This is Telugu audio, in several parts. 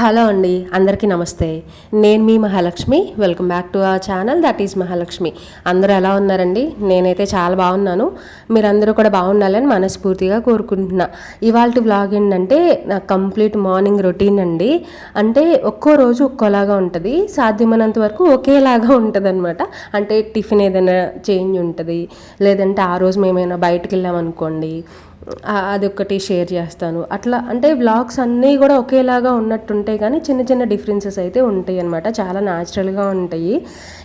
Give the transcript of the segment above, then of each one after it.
హలో అండి అందరికీ నమస్తే. నేను మీ Mahalakshmi welcome back to our channel that is Mahalakshmi. అందరూ ఎలా ఉన్నారండి? నేనైతే చాలా బాగున్నాను. మీరందరూ కూడా బాగుండాలని మనస్ఫూర్తిగా కోరుకుంటున్నా. ఇవాళ వ్లాగ్ ఏంటంటే నా కంప్లీట్ మార్నింగ్ రొటీన్ అండి. అంటే ఒక్కో రోజు ఒక్కోలాగా ఉంటుంది. సాధ్యమైనంత వరకు ఒకేలాగా ఉంటుంది అనమాట అంటే టిఫిన్ ఏదైనా చేంజ్ ఉంటుంది. లేదంటే ఆ రోజు మేమైనా బయటకు వెళ్ళామనుకోండి అదొకటి షేర్ చేస్తాను. అట్లా అంటే వ్లాగ్స్ అన్నీ కూడా ఒకేలాగా ఉన్నట్టుంటాయి కానీ చిన్న చిన్న డిఫరెన్సెస్ అయితే ఉంటాయి అనమాట చాలా న్యాచురల్గా ఉంటాయి.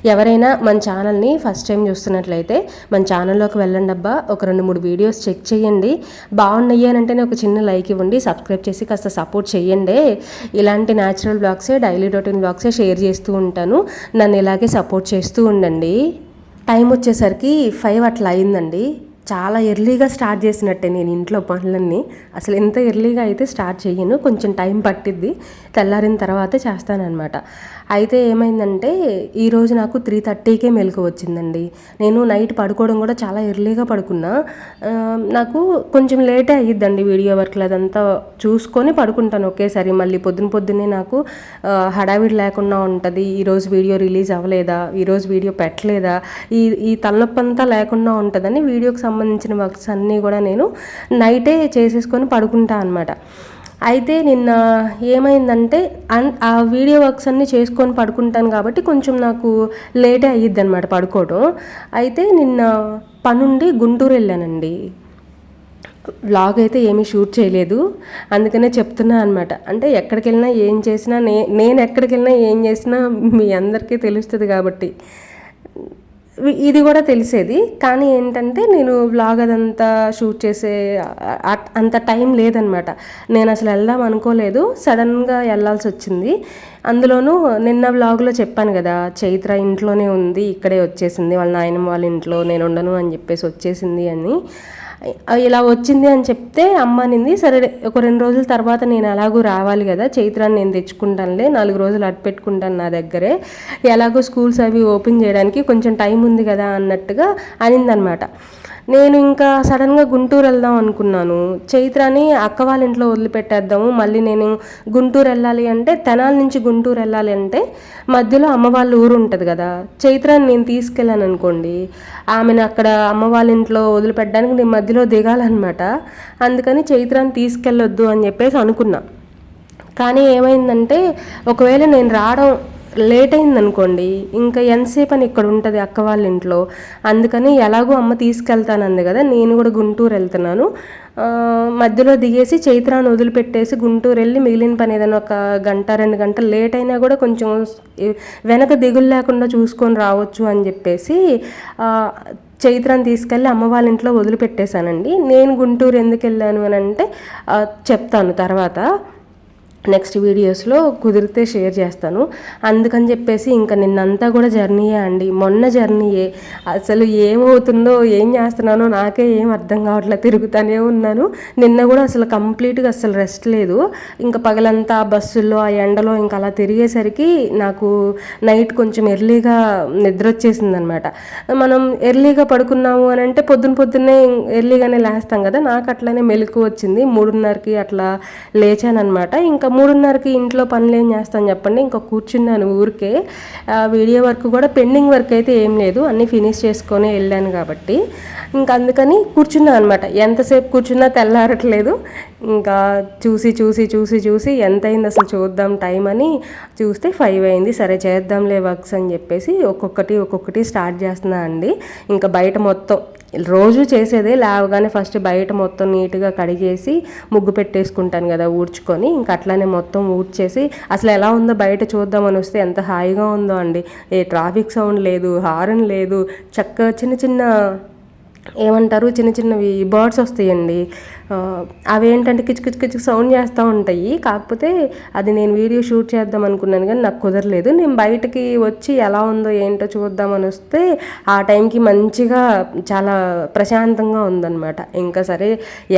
ఎవరైనా మన ఛానల్ని ఫస్ట్ టైం చూస్తున్నట్లయితే మన ఛానల్లోకి వెళ్ళండి అబ్బా. ఒక రెండు మూడు వీడియోస్ చెక్ చేయండి. బాగున్నాయి అని అంటేనే ఒక చిన్న లైక్ ఇవ్వండి. సబ్స్క్రైబ్ చేసి కాస్త సపోర్ట్ చేయండి. ఇలాంటి న్యాచురల్ బ్లాగ్సే డైలీ రొటీన్ బ్లాగ్సే షేర్ చేస్తూ ఉంటాను. నన్ను ఇలాగే సపోర్ట్ చేస్తూ ఉండండి. టైం వచ్చేసరికి ఫైవ్ అట్లా అయిందండి. చాలా ఎర్లీగా స్టార్ట్ చేసినట్టే నేను ఇంట్లో పనులన్నీ. అసలు ఎంత ఎర్లీగా అయితే స్టార్ట్ చేయను కొంచెం టైం పట్టిద్ది. తెల్లారిన తర్వాతే చేస్తానన్నమాట. అయితే ఏమైందంటే ఈరోజు నాకు త్రీ థర్టీకే మెలకు వచ్చిందండి. నేను నైట్ పడుకోవడం కూడా చాలా ఎర్లీగా పడుకున్నా. నాకు కొంచెం లేటే అయ్యిద్దండి వీడియో వర్క్లు అదంతా చూసుకొని పడుకుంటాను ఒకేసారి. మళ్ళీ పొద్దున పొద్దున్నే నాకు హడావిడి లేకుండా ఉంటుంది. ఈరోజు వీడియో రిలీజ్ అవ్వలేదా? ఈరోజు వీడియో పెట్టలేదా? ఈ ఈ తలనొప్పి అంతా లేకుండా ఉంటుందని వీడియోకి సంబంధించిన వర్క్స్ అన్నీ కూడా నేను నైటే చేసేసుకొని పడుకుంటా అనమాట అయితే నిన్న ఏమైందంటే అన్ ఆ వీడియో వర్క్స్ అన్నీ చేసుకొని పడుకుంటాను కాబట్టి కొంచెం నాకు లేటే అయ్యిద్ది అనమాట పడుకోవడం అయితే నిన్న పనుండి గుంటూరు వెళ్ళానండి. వ్లాగ్ అయితే ఏమీ షూట్ చేయలేదు. అందుకనే చెప్తున్నా అనమాట అంటే ఎక్కడికి వెళ్ళినా ఏం చేసినా నే నేను ఎక్కడికి వెళ్ళినా ఏం చేసినా మీ అందరికీ తెలుస్తుంది కాబట్టి. ఇది కూడా తెలిసేది. కానీ ఏంటంటే నేను వ్లాగ్ అదంతా షూట్ చేసే అంత టైం లేదనమాట నేను అసలు వెళ్దాం అనుకోలేదు. సడన్గా వెళ్ళాల్సి వచ్చింది. అందులోనూ నిన్న వ్లాగ్లో చెప్పాను కదా చైత్ర ఇంట్లోనే ఉంది ఇక్కడే వచ్చేసింది వాళ్ళ నాయనమ్మ వాళ్ళ ఇంట్లో నేను ఉండను అని చెప్పేసి వచ్చేసింది అని. ఇలా వచ్చింది అని చెప్తే అమ్మ అనింది సరే ఒక రెండు రోజుల తర్వాత నేను ఎలాగూ రావాలి కదా చైత్రాన్ని నేను తెచ్చుకుంటానులే నాలుగు రోజులు అటు పెట్టుకుంటాను నా దగ్గరే ఎలాగో స్కూల్స్ అవి ఓపెన్ చేయడానికి కొంచెం టైం ఉంది కదా అన్నట్టుగా అనిందనమాట. నేను ఇంకా సడన్గా గుంటూరు వెళ్దాం అనుకున్నాను. చైత్రాని అక్క వాళ్ళ ఇంట్లో వదిలిపెట్టేద్దాము. మళ్ళీ నేను గుంటూరు వెళ్ళాలి అంటే తెనాల నుంచి గుంటూరు వెళ్ళాలి అంటే మధ్యలో అమ్మ వాళ్ళ ఊరు ఉంటుంది కదా. చైత్రాన్ని నేను తీసుకెళ్ళాను అనుకోండి. ఆమెను అక్కడ అమ్మ వాళ్ళ ఇంట్లో వదిలిపెట్టడానికి నేను మధ్యలో దిగాలన్నమాట. అందుకని చైత్రాన్ని తీసుకెళ్ళొద్దు అని చెప్పేసి అనుకున్నా. కానీ ఏమైందంటే ఒకవేళ నేను రావడం లేట్ అయిందనుకోండి ఇంకా ఎంతసేపు అని ఇక్కడ ఉంటుంది అక్క వాళ్ళ ఇంట్లో? అందుకని ఎలాగో అమ్మ తీసుకెళ్తానంది కదా నేను కూడా గుంటూరు వెళ్తున్నాను. మధ్యలో దిగేసి చైత్రాన్ని వదిలిపెట్టేసి గుంటూరు వెళ్ళి మిగిలిన పని ఏదైనా ఒక గంట రెండు గంటలు లేట్ అయినా కూడా కొంచెం వెనక దిగులు లేకుండా చూసుకొని రావచ్చు అని చెప్పేసి చైత్రాన్ని తీసుకెళ్ళి అమ్మ వాళ్ళ ఇంట్లో వదిలిపెట్టేశానండి. నేను గుంటూరు ఎందుకు వెళ్ళాను అని అంటే చెప్తాను తర్వాత. నెక్స్ట్ వీడియోస్లో కుదిరితే షేర్ చేస్తాను. అందుకని చెప్పేసి ఇంకా నిన్నంతా కూడా జర్నీయే అండి. మొన్న జర్నీయే. అసలు ఏమవుతుందో ఏం చేస్తున్నానో నాకే ఏం అర్థం కావట్లేదు తిరుగుతూనే ఉన్నాను. నిన్న కూడా అసలు కంప్లీట్గా అసలు రెస్ట్ లేదు. ఇంకా పగలంతా బస్సుల్లో ఆ ఎండలో ఇంకా అలా తిరిగేసరికి నాకు నైట్ కొంచెం ఎర్లీగా నిద్ర వచ్చేసింది అనమాట మనం ఎర్లీగా పడుకున్నాము అని అంటే పొద్దున పొద్దున్నే ఎర్లీగానే లేస్తాం కదా. నాకు అట్లానే మెలకు వచ్చింది. మూడున్నరకి అట్లా లేచానమాట ఇంకా మూడున్నరకి ఇంట్లో పనులు ఏం చేస్తాను చెప్పండి. ఇంకా కూర్చున్నాను ఊరికే. వీడియో వర్క్ కూడా పెండింగ్ వర్క్ అయితే ఏం లేదు. అన్నీ ఫినిష్ చేసుకొని వెళ్ళాను కాబట్టి. ఇంకా అందుకని కూర్చున్నాను అనమాట ఎంతసేపు కూర్చున్నా తెల్లారట్లేదు. ఇంకా చూసి చూసి చూసి చూసి ఎంత అయింది అసలు చూద్దాం టైం అని చూస్తే ఫైవ్ అయింది. సరే చేద్దాంలే వర్క్స్ అని చెప్పేసి ఒక్కొక్కటి ఒక్కొక్కటి స్టార్ట్ చేస్తున్నా అండి. ఇంకా బయట మొత్తం రోజు చేసేదే లేవగానే ఫస్ట్ బయట మొత్తం నీట్గా కడిగేసి ముగ్గు పెట్టేసుకుంటాను కదా ఊడ్చుకొని. ఇంకా అట్లానే మొత్తం ఊడ్చేసి అసలు ఎలా ఉందో బయట చూద్దామని వస్తే ఎంత హాయిగా ఉందో అండి. ఏ ట్రాఫిక్ సౌండ్ లేదు హారన్ లేదు చక్కగా చిన్న చిన్న ఏమంటారు? చిన్న చిన్నవి బర్డ్స్ వస్తాయండి. అవి ఏంటంటే కిచ్ కిచ్ కిచ్ సౌండ్ చేస్తూ ఉంటాయి. కాకపోతే అది నేను వీడియో షూట్ చేద్దాం అనుకున్నాను కానీ నాకు కుదరలేదు. నేను బయటకి వచ్చి ఎలా ఉందో ఏంటో చూద్దామని వస్తే ఆ టైంకి మంచిగా చాలా ప్రశాంతంగా ఉందన్నమాట. ఇంకా సరే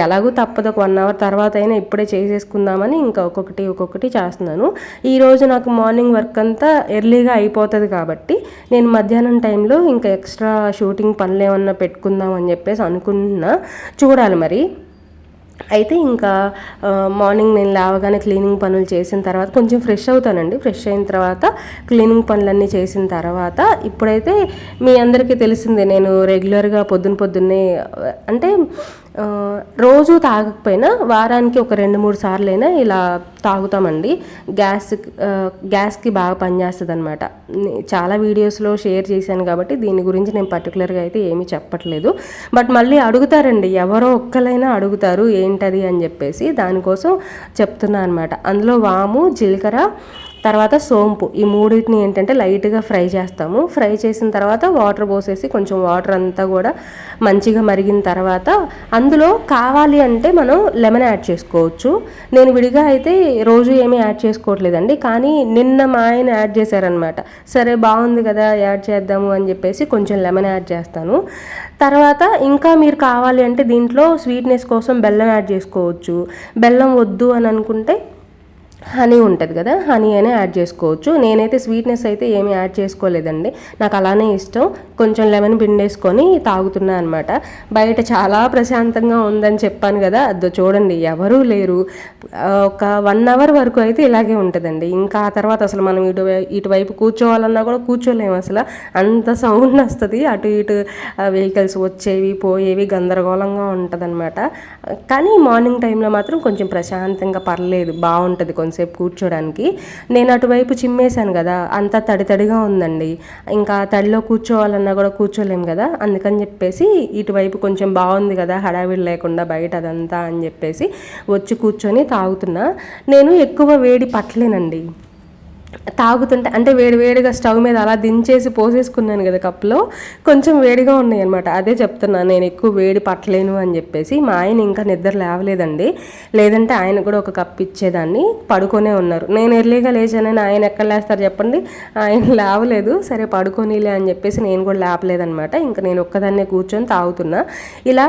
ఎలాగూ తప్పదు. ఒక వన్ అవర్ తర్వాత అయినా ఇప్పుడే చేసేసుకుందామని ఇంకా ఒక్కొక్కటి ఒక్కొక్కటి చేస్తున్నాను. ఈరోజు నాకు మార్నింగ్ వర్క్ అంతా ఎర్లీగా అయిపోతుంది కాబట్టి నేను మధ్యాహ్నం టైంలో ఇంకా ఎక్స్ట్రా షూటింగ్ పనులు ఏమన్నా పెట్టుకుందాం అని చెప్పేసి అనుకుంటున్నా చూడాలి మరి. అయితే ఇంకా మార్నింగ్ నేను లేవగానే క్లీనింగ్ పనులు చేసిన తర్వాత కొంచెం ఫ్రెష్ అవుతానండి. ఫ్రెష్ అయిన తర్వాత క్లీనింగ్ పనులన్నీ చేసిన తర్వాత ఇప్పుడైతే మీ అందరికీ తెలిసిందే నేను రెగ్యులర్గా పొద్దున పొద్దున్నే అంటే రోజు తాగకపోయినా వారానికి ఒక రెండు మూడు సార్లైనా ఇలా తాగుతామండి. గ్యాస్ గ్యాస్కి బాగా పనిచేస్తుంది అనమాట చాలా వీడియోస్లో షేర్ చేశాను కాబట్టి దీని గురించి నేను పర్టికులర్గా అయితే ఏమీ చెప్పట్లేదు. బట్ మళ్ళీ అడుగుతారండి ఎవరో ఒక్కలైనా అడుగుతారు ఏంటది అని చెప్పేసి దానికోసం చెప్తున్నా అనమాట అందులో వాము జీలకర్ర తర్వాత సోంపు. ఈ మూడింటిని ఏంటంటే లైట్గా ఫ్రై చేస్తాము. ఫ్రై చేసిన తర్వాత వాటర్ పోసేసి కొంచెం వాటర్ అంతా కూడా మంచిగా మరిగిన తర్వాత అందులో కావాలి అంటే మనం లెమన్ యాడ్ చేసుకోవచ్చు. నేను విడిగా అయితే రోజు ఏమీ యాడ్ చేసుకోవట్లేదండి. కానీ నిన్న మా ఆయన యాడ్ చేశారనమాట సరే బాగుంది కదా యాడ్ చేద్దాము అని చెప్పేసి కొంచెం లెమన్ యాడ్ చేస్తాను. తర్వాత ఇంకా మీరు కావాలి అంటే దీంట్లో స్వీట్నెస్ కోసం బెల్లం యాడ్ చేసుకోవచ్చు. బెల్లం వద్దు అని అనుకుంటే హనీ ఉంటుంది కదా హనీ అనే యాడ్ చేసుకోవచ్చు. నేనైతే స్వీట్నెస్ అయితే ఏమీ యాడ్ చేసుకోలేదండి. నాకు అలానే ఇష్టం. కొంచెం లెమన్ పిండేసుకొని తాగుతున్నా అనమాట బయట చాలా ప్రశాంతంగా ఉందని చెప్పాను కదా అదో చూడండి ఎవరూ లేరు. ఒక వన్ అవర్ వరకు అయితే ఇలాగే ఉంటుందండి. ఇంకా ఆ తర్వాత అసలు మనం ఇటు ఇటువైపు కూర్చోవాలన్నా కూడా కూర్చోలేము అసలు. అంత సౌండ్ వస్తుంది. అటు ఇటు వెహికల్స్ వచ్చేవి పోయేవి గందరగోళంగా ఉంటుంది కానీ మార్నింగ్ టైంలో మాత్రం కొంచెం ప్రశాంతంగా పర్లేదు బాగుంటుంది కొంచెం. కొంతసేపు కూర్చోడానికి. నేను అటువైపు చిమ్మేశాను కదా అంతా తడి తడిగా ఉందండి. ఇంకా తడిలో కూర్చోవాలన్నా కూడా కూర్చోలేము కదా అందుకని చెప్పేసి ఇటువైపు కొంచెం బాగుంది కదా హడావిడి లేకుండా బయట అదంతా అని చెప్పేసి వచ్చి కూర్చొని తాగుతున్నా. నేను ఎక్కువ వేడి పట్టలేనండి. తాగుతుంటే అంటే వేడి వేడిగా స్టవ్ మీద అలా దించేసి పోసేసుకున్నాను కదా కప్లో కొంచెం వేడిగా ఉన్నాయి అనమాట అదే చెప్తున్నాను నేను ఎక్కువ వేడి పట్టలేను అని చెప్పేసి మా ఆయన ఇంకా నిద్ర లేవలేదండి. లేదంటే ఆయన కూడా ఒక కప్ ఇచ్చేదాన్ని పడుకొనే ఉన్నారు. నేను ఎర్లీగా లేచానని ఆయన ఎక్కడ లేస్తారు చెప్పండి? ఆయన లేవలేదు సరే పడుకోనిలే అని చెప్పేసి నేను కూడా లేపలేదనమాట ఇంకా నేను ఒక్కదాన్నే కూర్చొని తాగుతున్నా. ఇలా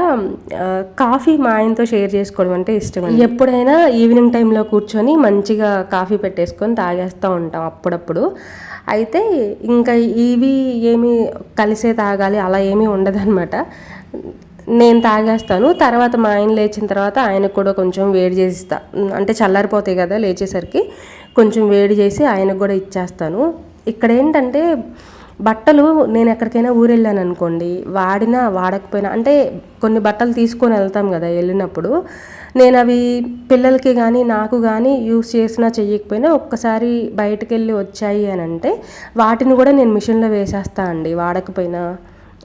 కాఫీ మా ఆయనతో షేర్ చేసుకోవడం అంటే ఇష్టం ఎప్పుడైనా ఈవినింగ్ టైంలో కూర్చొని మంచిగా కాఫీ పెట్టేసుకొని తాగేస్తూ ఉంటాం అప్పుడప్పుడు. అయితే ఇంకా ఇవి ఏమి కలిసే తాగాలి అలా ఏమీ ఉండదన్నమాట. నేను తాగేస్తాను తర్వాత మా ఆయన లేచిన తర్వాత ఆయనకు కూడా కొంచెం వేడి చేసిస్తా. అంటే చల్లారిపోతాయి కదా లేచేసరికి కొంచెం వేడి చేసి ఆయనకు కూడా ఇచ్చేస్తాను. ఇక్కడ ఏంటంటే బట్టలు నేను ఎక్కడికైనా ఊరు వెళ్ళాను అనుకోండి వాడినా వాడకపోయినా అంటే కొన్ని బట్టలు తీసుకొని వెళ్తాం కదా వెళ్ళినప్పుడు నేను అవి పిల్లలకి కానీ నాకు కానీ యూస్ చేసినా చెయ్యకపోయినా ఒక్కసారి బయటకు వెళ్ళి వచ్చాయి అని అంటే వాటిని కూడా నేను మిషన్లో వేసేస్తా అండి వాడకపోయినా.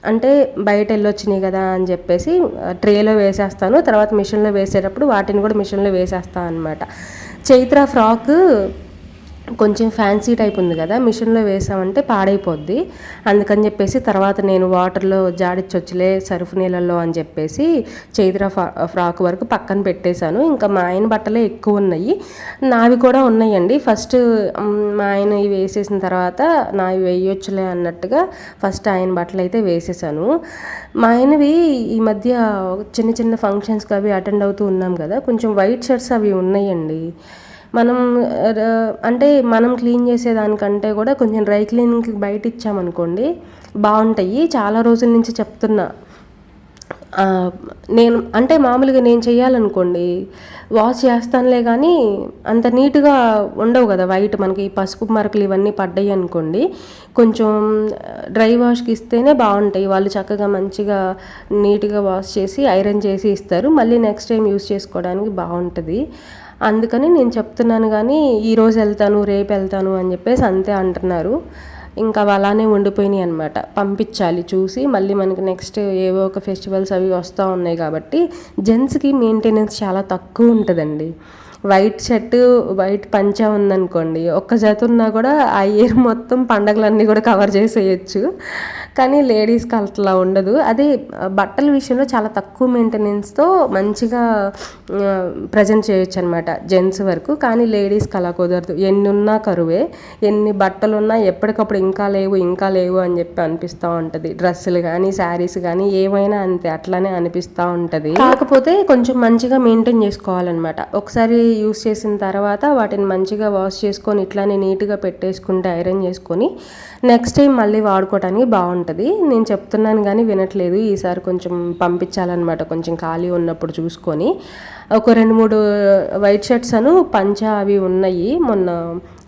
అంటే బయట వెళ్ళొచ్చినాయి కదా అని చెప్పేసి ట్రేలో వేసేస్తాను తర్వాత మిషన్లో వేసేటప్పుడు వాటిని కూడా మిషన్లో వేసేస్తాను అనమాట చైత్ర ఫ్రాక్ కొంచెం ఫ్యాన్సీ టైప్ ఉంది కదా మిషన్లో వేసామంటే పాడైపోద్ది. అందుకని చెప్పేసి తర్వాత నేను వాటర్లో జాడిచ్చొచ్చులే సరుపు నీళ్ళల్లో అని చెప్పేసి చైత్ర ఫ్రా ఫ్రాక్ వరకు పక్కన పెట్టేశాను. ఇంకా మా ఆయన బట్టలే ఎక్కువ ఉన్నాయి. నావి కూడా ఉన్నాయండి. ఫస్ట్ మా ఆయన ఇవి వేసేసిన తర్వాత నావి వేయొచ్చులే అన్నట్టుగా ఫస్ట్ ఆయన బట్టలు అయితే వేసేసాను మా ఆయనవి ఈ మధ్య చిన్న చిన్న ఫంక్షన్స్కి అవి అటెండ్ అవుతూ ఉన్నాం కదా కొంచెం వైట్ షర్ట్స్ అవి ఉన్నాయండి. మనం అంటే మనం క్లీన్ చేసేదానికంటే కూడా కొంచెం డ్రై క్లీనింగ్కి బయట ఇచ్చామనుకోండి బాగుంటాయి. చాలా రోజుల నుంచి చెప్తున్నా నేను అంటే మామూలుగా నేను చేయాలనుకోండి వాష్ చేస్తానులే కానీ అంత నీట్గా ఉండవు కదా వైట్ మనకి పసుపు మరకలు ఇవన్నీ పడ్డాయి అనుకోండి కొంచెం డ్రై వాష్కి ఇస్తేనే బాగుంటాయి. వాళ్ళు చక్కగా మంచిగా నీట్గా వాష్ చేసి ఐరన్ చేసి ఇస్తారు. మళ్ళీ నెక్స్ట్ టైం యూస్ చేసుకోవడానికి బాగుంటుంది. అందుకని నేను చెప్తున్నాను కానీ ఈరోజు వెళ్తాను రేపు వెళ్తాను అని చెప్పేసి అంతే అంటున్నారు. ఇంకా అవి అలానే ఉండిపోయినాయి అనమాట పంపించాలి చూసి మళ్ళీ మనకి నెక్స్ట్ ఏవో ఒక ఫెస్టివల్స్ అవి వస్తూ ఉన్నాయి కాబట్టి జెంట్స్కి మెయింటెనెన్స్ చాలా తక్కువ ఉంటుందండి. వైట్ షర్ట్ వైట్ పంచా ఉందనుకోండి ఒక్క జత ఉన్నా కూడా ఆ ఇయర్ మొత్తం పండగలన్నీ కూడా కవర్ చేసేయచ్చు. కానీ లేడీస్కి అట్లా ఉండదు. అదే బట్టల విషయంలో చాలా తక్కువ మెయింటెనెన్స్తో మంచిగా ప్రజెంట్ చేయొచ్చు అనమాట జెంట్స్ వరకు. కానీ లేడీస్కి అలా కుదరదు. ఎన్ని ఉన్నా కరువే. ఎన్ని బట్టలు ఉన్నా ఎప్పటికప్పుడు ఇంకా లేవు ఇంకా లేవు అని చెప్పి అనిపిస్తూ ఉంటుంది. డ్రెస్సులు కానీ శారీస్ కానీ ఏమైనా అంతే అట్లానే అనిపిస్తూ ఉంటుంది. కాకపోతే కొంచెం మంచిగా మెయింటైన్ చేసుకోవాలన్నమాట. ఒకసారి యూస్ చేసిన తర్వాత వాటిని మంచిగా వాష్ చేసుకొని ఇట్లానే నీట్గా పెట్టేసుకుంటే ఐరన్ చేసుకొని నెక్స్ట్ టైం మళ్ళీ వాడుకోవడానికి బాగుంటుంది. నేను చెప్తున్నాను కానీ వినట్లేదు. ఈసారి కొంచెం పంపించాలన్నమాట. కొంచెం ఖాళీ ఉన్నప్పుడు చూసుకొని. ఒక రెండు మూడు వైట్ షర్ట్స్ అను పంచ అవి ఉన్నాయి. మొన్న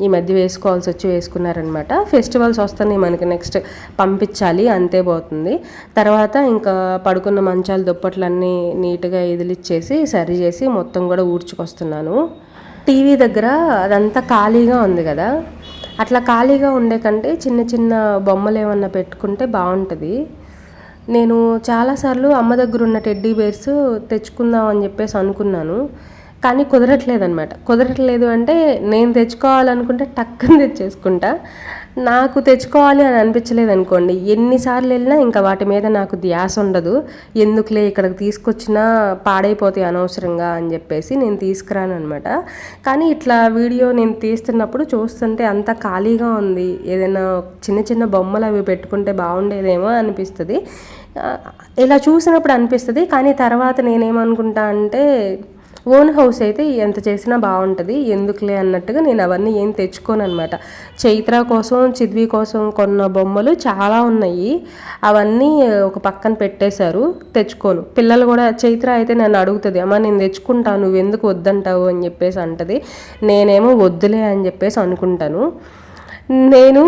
ఈ మధ్య వేసుకోవాల్సి వచ్చి వేసుకున్నారనమాట ఫెస్టివల్స్ వస్తున్నాయి మనకి నెక్స్ట్ పంపించాలి అంతే పోతుంది. తర్వాత ఇంకా పడుకున్న మంచాలు దుప్పట్లన్నీ నీట్గా ఇదిలిచ్చేసి సరి చేసి మొత్తం కూడా ఊడ్చుకొస్తున్నాను. టీవీ దగ్గర అదంతా ఖాళీగా ఉంది కదా. అట్లా ఖాళీగా ఉండే కంటే చిన్న చిన్న బొమ్మలు ఏమన్నా పెట్టుకుంటే బాగుంటుంది నేను చాలాసార్లు అమ్మ దగ్గర ఉన్న టెడ్డీ బేర్స్ తెచ్చుకుందాం అని చెప్పేసి అనుకున్నాను. కానీ కుదరట్లేదనమాట కుదరట్లేదు అంటే నేను తెచ్చుకోవాలనుకుంటే టక్కని తెచ్చేసుకుంటా. నాకు తెచ్చుకోవాలి అని అనిపించలేదు అనుకోండి. ఎన్నిసార్లు వెళ్ళినా ఇంకా వాటి మీద నాకు ధ్యాస ఉండదు. ఎందుకులే ఇక్కడికి తీసుకొచ్చినా పాడైపోతాయి అనవసరంగా అని చెప్పేసి నేను తీసుకురాను అనమాట కానీ ఇట్లా వీడియో నేను తీస్తున్నప్పుడు చూస్తుంటే అంత ఖాళీగా ఉంది. ఏదైనా చిన్న చిన్న బొమ్మలు అవి పెట్టుకుంటే బాగుండేదేమో అనిపిస్తుంది. ఇలా చూసినప్పుడు అనిపిస్తుంది. కానీ తర్వాత నేనేమనుకుంటా అంటే ఓన్ హౌస్ అయితే ఎంత చేసినా బాగుంటుంది. ఎందుకులే అన్నట్టుగా నేను అవన్నీ ఏం తెచ్చుకోను అనమాట చైత్ర కోసం చిద్వి కోసం కొన్న బొమ్మలు చాలా ఉన్నాయి. అవన్నీ ఒక పక్కన పెట్టేశారు. తెచ్చుకోను. పిల్లలు కూడా చైత్ర అయితే నన్ను అడుగుతుంది అమ్మ నేను తెచ్చుకుంటాను నువ్వు ఎందుకు వద్దంటావు? అని చెప్పేసి అంటది. నేనేమో వద్దులే అని చెప్పేసి అనుకుంటాను. నేను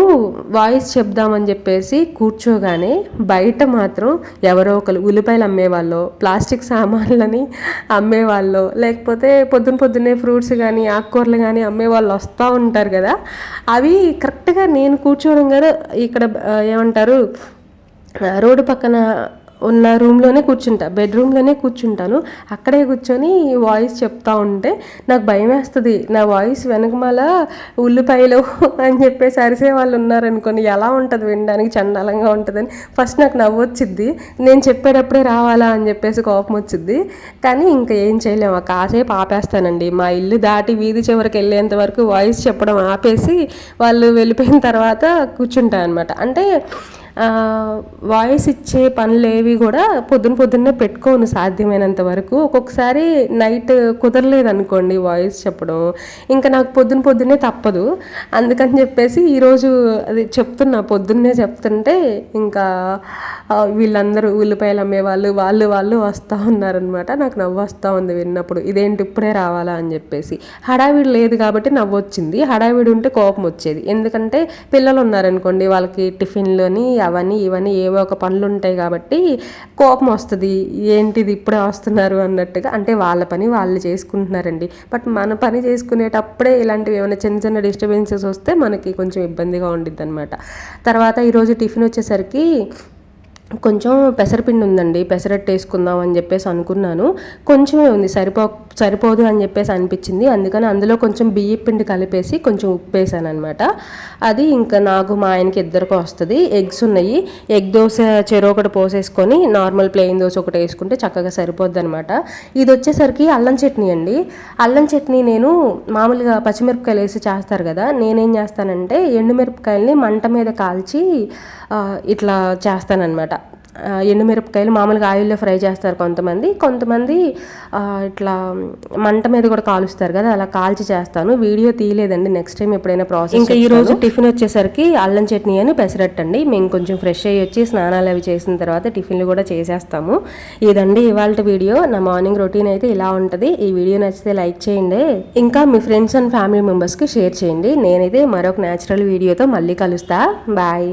వాయిస్ చెప్దామని చెప్పేసి కూర్చోగానే బయట మాత్రం ఎవరో ఒకరు ఉల్లిపాయలు అమ్మేవాళ్ళు ప్లాస్టిక్ సామాన్లని అమ్మేవాళ్ళు లేకపోతే పొద్దున పొద్దున్నే ఫ్రూట్స్ కానీ ఆకుకూరలు కానీ అమ్మేవాళ్ళు వస్తూ ఉంటారు కదా. అవి కరెక్ట్గా నేను కూర్చోవడం కదా ఇక్కడ ఏమంటారు రోడ్డు పక్కన ఉన్న రూమ్లోనే కూర్చుంటా బెడ్రూమ్లోనే కూర్చుంటాను. అక్కడే కూర్చొని వాయిస్ చెప్తా ఉంటే నాకు భయం వేస్తుంది. నా వాయిస్ వెనకమాల ఉల్లిపాయలు అని చెప్పేసి అరిసే వాళ్ళు ఉన్నారనుకోని ఎలా ఉంటుంది వినడానికి చండాలంగా ఉంటుందని. ఫస్ట్ నాకు నవ్వు వచ్చింది నేను చెప్పేటప్పుడే రావాలా అని చెప్పేసి కోపం వచ్చింది కానీ ఇంకా ఏం చేయలేము కాసేపు ఆపేస్తానండి. మా ఇల్లు దాటి వీధి చివరికి వెళ్ళేంత వరకు వాయిస్ చెప్పడం ఆపేసి వాళ్ళు వెళ్ళిపోయిన తర్వాత కూర్చుంటాయి అనమాట అంటే వాయిస్ ఇచ్చే పనులు ఏవి కూడా పొద్దున పొద్దున్నే పెట్టుకోను సాధ్యమైనంత వరకు. ఒక్కొక్కసారి నైట్ కుదరలేదు అనుకోండి వాయిస్ చెప్పడం. ఇంకా నాకు పొద్దున పొద్దున్నే తప్పదు. అందుకని చెప్పేసి ఈరోజు అది చెప్తున్నా పొద్దున్నే చెప్తుంటే ఇంకా వీళ్ళందరూ ఉల్లిపాయలు అమ్మేవాళ్ళు వాళ్ళు వాళ్ళు వస్తూ ఉన్నారనమాట నాకు నవ్వు వస్తూ ఉంది విన్నప్పుడు. ఇదేంటి ఇప్పుడే రావాలా అని చెప్పేసి. హడావిడి లేదు కాబట్టి నవ్వు వచ్చింది హడావిడి ఉంటే కోపం వచ్చేది. ఎందుకంటే పిల్లలు ఉన్నారనుకోండి వాళ్ళకి టిఫిన్లు అని అవన్నీ ఇవన్నీ ఏవో ఒక పనులు ఉంటాయి కాబట్టి కోపం వస్తుంది. ఏంటిది ఇప్పుడే వస్తున్నారు అన్నట్టుగా. అంటే వాళ్ళ పని వాళ్ళు చేసుకుంటున్నారండి. బట్ మన పని చేసుకునేటప్పుడే ఇలాంటివి ఏమైనా చిన్న చిన్న డిస్టర్బెన్సెస్ వస్తే మనకి కొంచెం ఇబ్బందిగా ఉండిద్ది అనమాట తర్వాత ఈరోజు టిఫిన్ వచ్చేసరికి కొంచెం పెసరపిండి ఉందండి పెసరట్టు వేసుకుందాం అని చెప్పేసి అనుకున్నాను. కొంచెమే ఉంది సరిపో సరిపోదు అని చెప్పేసి అనిపించింది. అందుకని అందులో కొంచెం బియ్య పిండి కలిపేసి కొంచెం ఉప్పు వేసాను అనమాట అది ఇంకా నాకు మా ఆయనకి ఇద్దరికి వస్తుంది. ఎగ్స్ ఉన్నాయి. ఎగ్ దోశ చెరో ఒకటి పోసేసుకొని నార్మల్ ప్లెయిన్ దోశ ఒకటి వేసుకుంటే చక్కగా సరిపోద్ది అనమాట ఇది వచ్చేసరికి అల్లం చట్నీ అండి. అల్లం చట్నీ నేను మామూలుగా పచ్చిమిరపకాయలు వేసి చేస్తారు కదా నేనేం చేస్తానంటే ఎండుమిరపకాయలని మంట మీద కాల్చి ఇట్లా చేస్తానన్నమాట. ఎండుమిరపకాయలు మామూలుగా ఆయిల్లో ఫ్రై చేస్తారు కొంతమంది. కొంతమంది ఇట్లా మంట మీద కూడా కాలుస్తారు కదా అలా కాల్చి చేస్తాను. వీడియో తీయలేదండి నెక్స్ట్ టైం ఎప్పుడైనా ప్రాసెస్ ఇంకా ఈ రోజు టిఫిన్ వచ్చేసరికి అల్లం చట్నీ అని పెసరట్టండి. మేము కొంచెం ఫ్రెష్ అయ్యి వచ్చి స్నానాలు అవి చేసిన తర్వాత టిఫిన్లు కూడా చేసేస్తాము. ఇదండి ఇవాళ వీడియో. నా మార్నింగ్ రొటీన్ అయితే ఇలా ఉంటుంది. ఈ వీడియో నచ్చితే లైక్ చేయండి. ఇంకా మీ ఫ్రెండ్స్ అండ్ ఫ్యామిలీ మెంబర్స్కి షేర్ చేయండి. నేనైతే మరొక న్యాచురల్ వీడియోతో మళ్ళీ కలుస్తా. బాయ్.